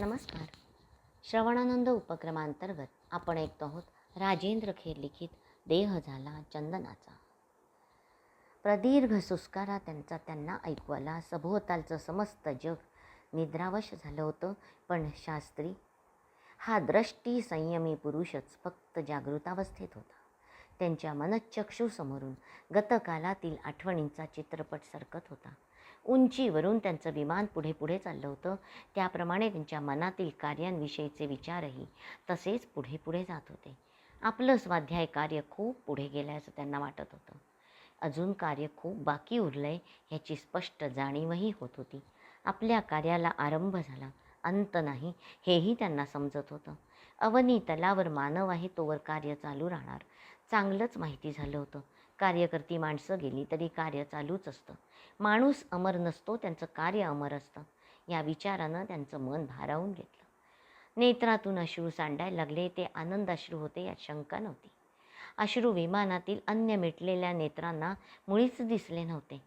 नमस्कार. श्रवणानंद उपक्रमांतर्गत आपण ऐकतो आहोत राजेंद्र खेर लिखित देह झाला चंदनाचा. प्रदीर्घ सुस्कारा त्यांचा त्यांना ऐकू आला सभोवतालचं समस्त जग निद्रावश झालं होतं पण शास्त्री हा दृष्टी संयमी पुरुषच फक्त जागृतावस्थेत होता. त्यांच्या मनचक्षूसमोरून गतकालातील आठवणींचा चित्रपट सरकत होता. उंचीवरून त्यांचं विमान पुढे पुढे चाललं होतं. त्याप्रमाणे त्यांच्या मनातील कार्यांविषयीचे विचारही तसेच पुढे पुढे जात होते. आपलं स्वाध्याय कार्य खूप पुढे गेलं असं त्यांना वाटत होतं. अजून कार्य खूप बाकी उरलंय ह्याची स्पष्ट जाणीवही होत होती. आपल्या कार्याला आरंभ झाला. अंत नाही हेही त्यांना समजत होतं. अवनी तलावर मानव आहे तोवर कार्य चालू राहणार. चांगलंच माहिती झालं होतं. कार्यकर्ती माणसं गेली तरी कार्य चालूच असतं. माणूस अमर नसतो त्यांचं कार्य अमर असतं. या विचारानं त्यांचं मन भारावून घेतलं. नेत्रातून अश्रू सांडायला लागले ते आनंद अश्रू होते यात शंका नव्हती. अश्रू विमानातील अन्य मिटलेल्या नेत्रांना मुळीच दिसले नव्हते.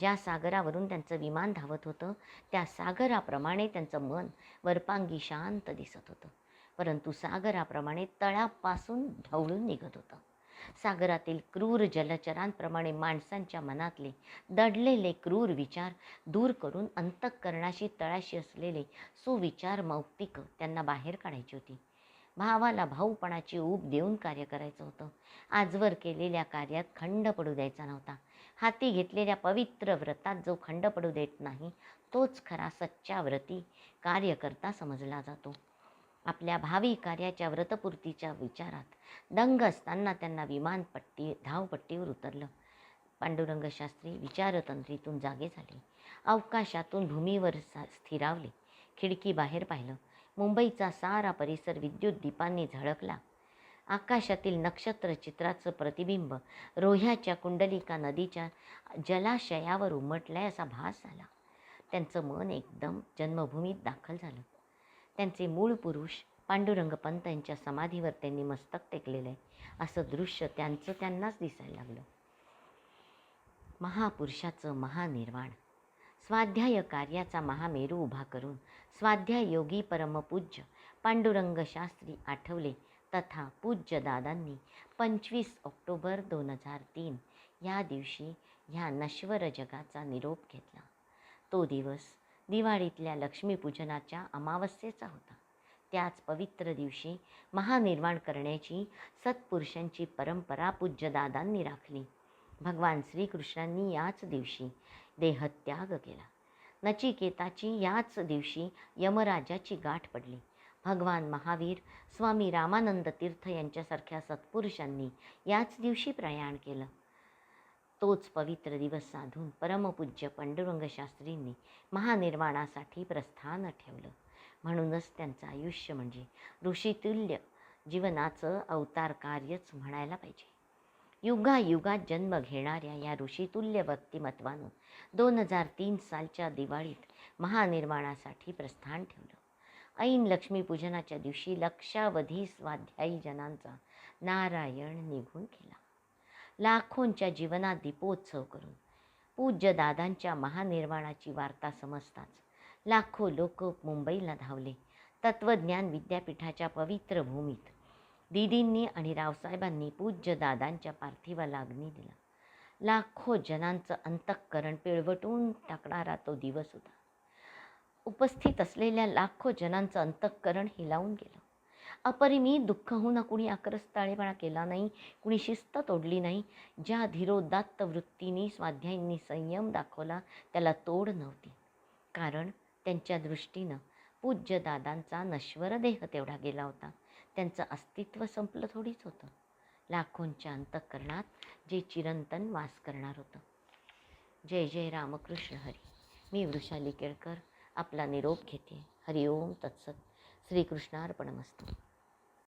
ज्या सागरावरून त्यांचं विमान धावत होतं त्या सागराप्रमाणे त्यांचं मन वरपांगी शांत दिसत होतं. परंतु सागराप्रमाणे तळापासून ढवळून निघत होतं. सागरातील क्रूर जलचरांप्रमाणे माणसांच्या मनातले दडलेले क्रूर विचार दूर करून अंतःकरणाशी तळाशी असलेले सुविचार मौक्तिक त्यांना बाहेर काढायची होती. भावाला भाऊपणाची ऊब देऊन कार्य करायचं होतं. आजवर केलेल्या कार्यात खंड पडू द्यायचा नव्हता. हाती घेतलेल्या पवित्र व्रतात जो खंड पडू देत नाही तोच खरा सच्चा व्रती कार्यकर्ता समजला जातो. आपल्या भावी कार्याच्या व्रतपूर्तीच्या विचारात दंग असताना त्यांना विमानपट्टी धावपट्टीवर उतरलं. पांडुरंग शास्त्री विचारतंत्रीतून जागे झाले. अवकाशातून भूमीवर स्थिरावले. खिडकी बाहेर पाहिलं. मुंबईचा सारा परिसर विद्युत दीपांनी झळकला. आकाशातील नक्षत्र चित्राचं प्रतिबिंब रोह्याच्या कुंडलिका नदीच्या जलाशयावर उमटलंय असा भास झाला त्यांचं मन एकदम जन्मभूमीत दाखल झालं. त्यांचे मूळ पुरुष पांडुरंग पंत यांच्या समाधीवर त्यांनी मस्तक टेकलेलं. आहे असं दृश्य त्यांचं त्यांनाच दिसायला लागलं. महापुरुषाचं महानिर्वाण. स्वाध्याय कार्याचा महामेरू उभा करून स्वाध्याय योगी परमपूज्य पांडुरंग शास्त्री आठवले तथा पूज्य दादांनी पंचवीस ऑक्टोबर दोन हजार तीन या दिवशी ह्या नश्वर जगाचा निरोप घेतला. तो दिवस दिवाळीतल्या लक्ष्मीपूजनाच्या अमावस्येचा होता. त्याच पवित्र दिवशी महानिर्वाण करण्याची सत्पुरुषांची परंपरा पूज्यदादांनी राखली. भगवान श्रीकृष्णांनी याच दिवशी देहत्याग केला. नचिकेताची याच दिवशी यमराजाची गाठ पडली. भगवान महावीर स्वामी रामानंद तीर्थ यांच्यासारख्या सत्पुरुषांनी याच दिवशी प्रयाण केलं. तोच पवित्र दिवस साधून परमपूज्य पांडुरंगशास्त्रींनी महानिर्वाणासाठी प्रस्थान ठेवलं. म्हणूनच त्यांचं आयुष्य म्हणजे ऋषितुल्य जीवनाचं अवतार कार्यच म्हणायला पाहिजे. युगायुगात जन्म घेणाऱ्या या ऋषितुल्य व्यक्तिमत्वानं दोन हजार तीन सालच्या दिवाळीत महानिर्वाणासाठी प्रस्थान ठेवलं. ऐन लक्ष्मीपूजनाच्या दिवशी लक्षावधी स्वाध्यायी जनांचा नारायण निघून गेला. लाखोंच्या जीवनात दीपोत्सव करून पूज्य दादांच्या महानिर्वाणाची वार्ता समजताच लाखो लोक मुंबईला धावले. तत्त्वज्ञान विद्यापीठाच्या पवित्र भूमीत दीदींनी आणि रावसाहेबांनी पूज्य दादांच्या पार्थिवाला अग्नी दिला. लाखो जनांचं अंतःकरण पिळवटून टाकणारा तो दिवस होता. उपस्थित असलेल्या लाखो जनांचं अंतःकरण हिलावून गेलं. अपरिमित दुःख होऊन कुणी आक्रस्ताळेपणा केला नाही कुणी शिस्त तोडली नाही. ज्या धीरोदात्त वृत्तीने स्वाध्यायींनी संयम दाखवला त्याला तोड नव्हती. कारण त्यांच्या दृष्टीनं पूज्य दादांचा नश्वर देह तेवढा गेला होता. त्यांचं अस्तित्व संपलं थोडीच होतं. लाखोंच्या अंतःकरणात जे चिरंतन वास करणार होतं. जय जय रामकृष्ण हरी. मी वृषाली केळकर आपला निरोप घेते. हरिओम तत्सत. श्रीकृष्णार्पणमस्तू.